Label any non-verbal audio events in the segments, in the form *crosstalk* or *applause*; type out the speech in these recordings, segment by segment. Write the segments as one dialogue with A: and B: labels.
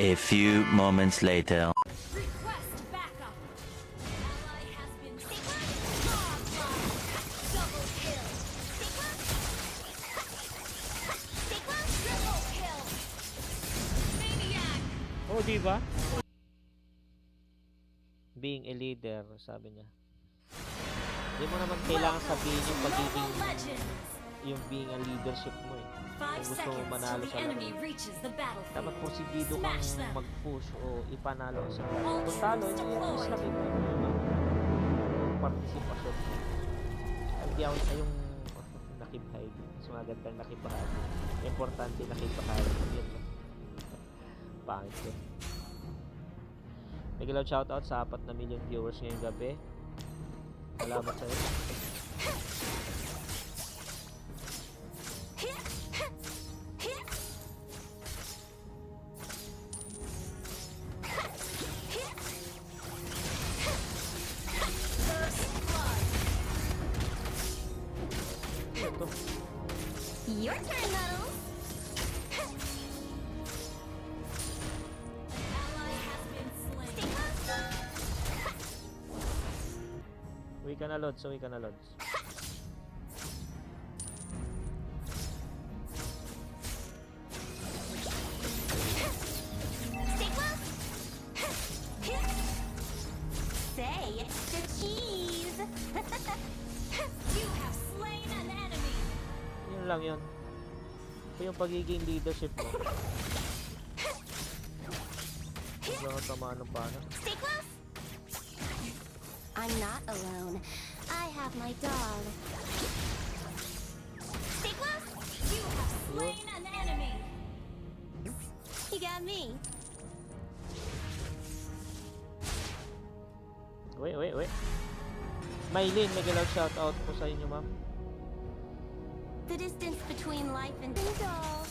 A: A few moments later. *laughs*
B: Oh, di ba? Being a leader, sabi niya. Hindi mo naman kailangan sabihin yung pagiging. Yung being a leadership mo eh. Kung gusto mo manalo sa laro. Dapat porsigido kang mag-push o ipanalo sa laro. Kung talo, laki mo yung participation. Hindi ako sa yung nakibahagi. Mas magandang nakibahagi. Importante nakibahagi. Yun lang. Pangit ko. Biglaw shoutout sa 4 na million viewers ngayong gabi. Salamat sa'yo.
C: Your turn, Muddles. An ally has been slain.
B: Uwi ka na, Lods. Uwi ka na, Lods.
C: Say the cheese. *laughs* you have slain an enemy.
B: Yun lang yun. Ito yung pagiging leadership mo. Huwag lang ang tamaan ng pana.
C: Stay close. I'm not alone. I have my dog. Stay close. You have slain an enemy. You got me.
B: Uwi, uwi, uwi. Maylin, may galaw shoutout po sa inyo, ma'am.
C: The distance between life and death.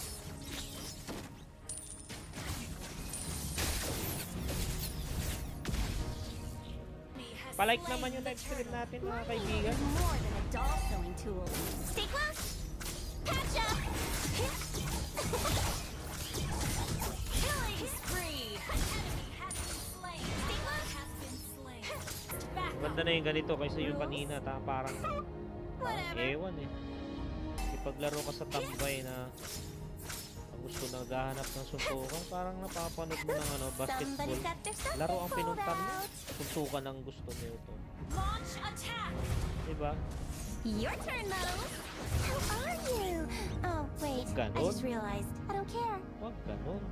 B: Palike naman yung live stream natin, mga kaibigan.
C: more than a doll sewing tool. Stay close. Gotcha. Killing spree. An enemy has been slain. Stay close. Has been slain. Back
B: Maganda na yung ganito kaysa yung kanina. Ta, parang, parang ewan eh. Ipaglaro ka sa tambay na gusto na gahanap ng suntukan, parang napapanood mo ng ano, basketball. Laro ang pinuntan mo. Suntukan ang gusto mo ito.
C: Launch attack.
B: Diba?
C: Your turn, Muddles. How are you? Oh, wait. I
B: Ganon?
C: just realized. I don't care.
B: Wag ganun.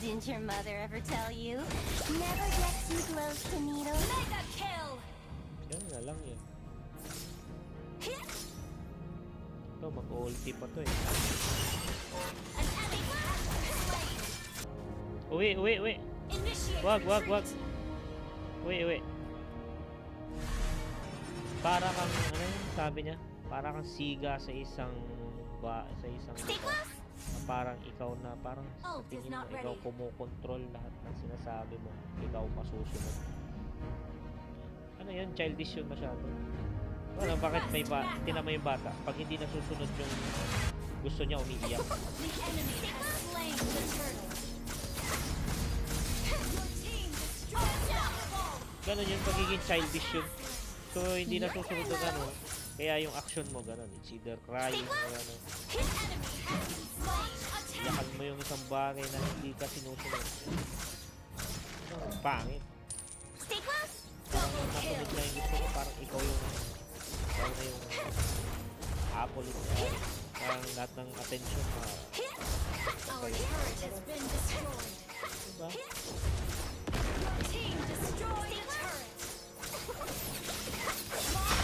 C: Didn't your mother ever tell you? Never get too close to needles. Mega kill.
B: Yan na lang yun. Ito, mag-ulti pa to eh. Uwi, uwi, uwi. Wag, wag, wag. Uwi, uwi. Para kang, ano yun, sabi niya? Para kang siga sa isang ba, sa isang
C: Stay close.
B: Na parang ikaw na, parang sa
C: Ult is
B: tingin mo, ikaw kumukontrol lahat ng sinasabi mo. Ikaw masusunod. Ano yun? Childish yun masyado. Wala, bakit may ba, tinan mo yung bata. Pag hindi nasusunod yung gusto niya, umiiyak. *laughs* Ganon yung pagiging childish yun. So, hindi nasusunod ng ano. Kaya yung action mo, ganon. It's either crying or ano. Iyakan mo yung isang bagay na hindi ka sinusunod. Oh, pangit.
C: Stay close.
B: Nasunod na yung gusto mo, parang ikaw yung ikaw na yung apple eye. Parang lahat ng attention ma
C: Our turret has been destroyed.
B: diba?
C: Team destroyed a turret. *laughs*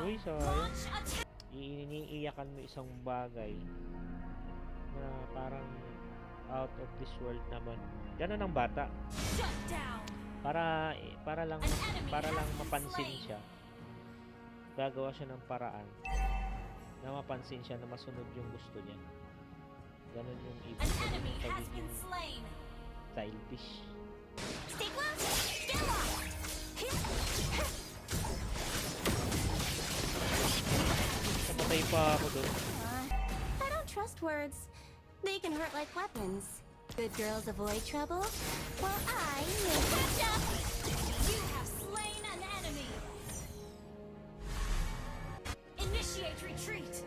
B: Uy, sayang. Iniiyakan mo isang bagay na parang out of this world naman. Ganon ang bata. Para para lang para lang mapansin siya. Gagawa siya ng paraan na mapansin siya na masunod yung gusto niya. Ganon yung ibig sabihin ng pagiging childish.
C: I don't trust words. They can hurt like weapons. Good girls avoid trouble, while I may catch up!
D: You have slain an enemy! Initiate retreat!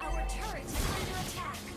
D: Our turret is under attack!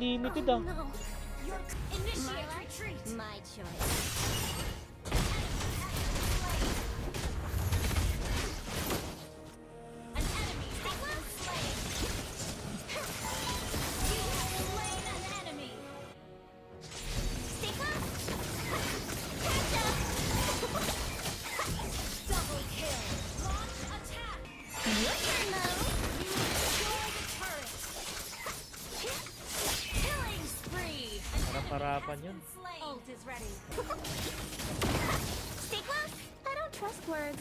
B: Unlimited
C: Oh,
B: ah.
C: no. Life,
D: retreat.
C: my choice.
D: Enemy
B: yun.
D: Ult is ready. *laughs*
C: Stay close. I don't trust words.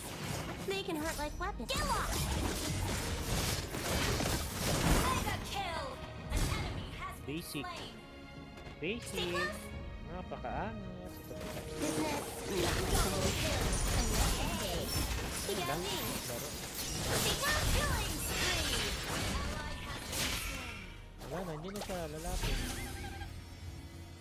C: They can hurt like weapons. Get lost.
D: Mega kill. An enemy has been
B: Basic.
D: slain.
B: Basic. Napakaangas.
C: Business.
D: Double kill.
C: Hey. You got me.
B: Laro.
C: Stay close.
D: Killing spree. Ally has been slain.
B: Wala na, hindi na siya lalapit.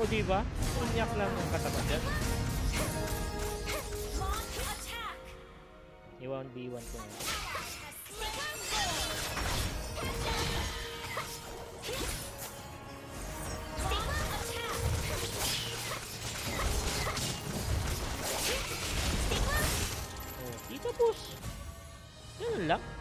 B: Oo, di ba? Unyak lang ang katapat
D: attack.
B: Iwan B1 ko nga. Oh, di tapos. Lang.